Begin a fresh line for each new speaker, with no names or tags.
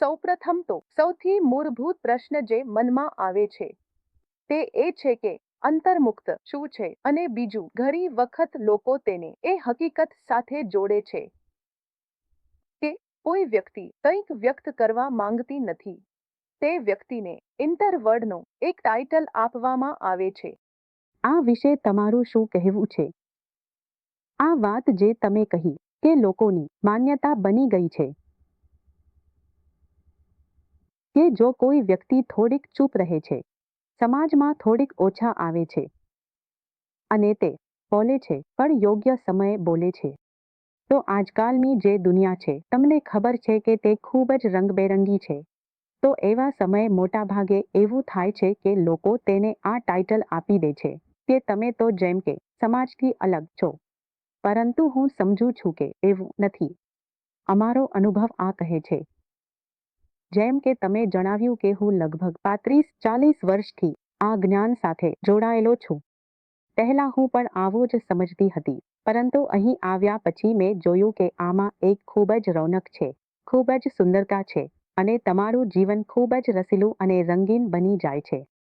સૌપ્રથમ તો સૌથી મૂળભૂત પ્રશ્ન જે મનમાં આવે છે, તે એ છે કે અંતર્મુક્ત શું છે અને બીજું ઘણી વખત લોકો તેને એ હકીકત સાથે જોડે છે કે કોઈ વ્યક્તિ કંઈક વ્યક્ત કરવા માંગતી નથી. તે વ્યક્તિને ઇન્ટરવર્ડનો એક ટાઇટલ આપવામાં આવે છે.
આ વિશે તમારું શું કહેવું છે? આ વાત જે તમે કહી કે લોકોની માન્યતા બની ગઈ છે કે જો કોઈ વ્યક્તિ થોડીક ચૂપ રહે છે, સમાજમાં થોડીક ઓછા આવે છે. અને તે બોલે છે, પણ યોગ્ય સમયે બોલે છે. તો આજકાલની જે દુનિયા છે, તમને ખબર છે કે તે ખૂબ જ રંગબેરંગી છે. તો એવા સમયે મોટા ભાગે એવું થાય છે કે લોકો તેને આ ટાઇટલ આપી દે છે કે તમે તો જેમ કે સમાજથી અલગ છો. પરંતુ હું સમજુ છું કે એવું નથી. અમારો અનુભવ આ કહે છે. જેમ કે તમે જણાવ્યું કે હું લગભગ પાંત્રીસ ચાલીસ વર્ષથી આ જ્ઞાન સાથે જોડાયેલો છું. પહેલા હું પણ આવો જ સમજતી હતી, પરંતુ અહીં આવ્યા પછી મેં જોયું કે આમાં એક ખૂબ જ રોનક છે, ખૂબ જ સુંદરતા છે, અને તમારું જીવન ખૂબ જ રસીલું અને રંગીન બની જાય છે.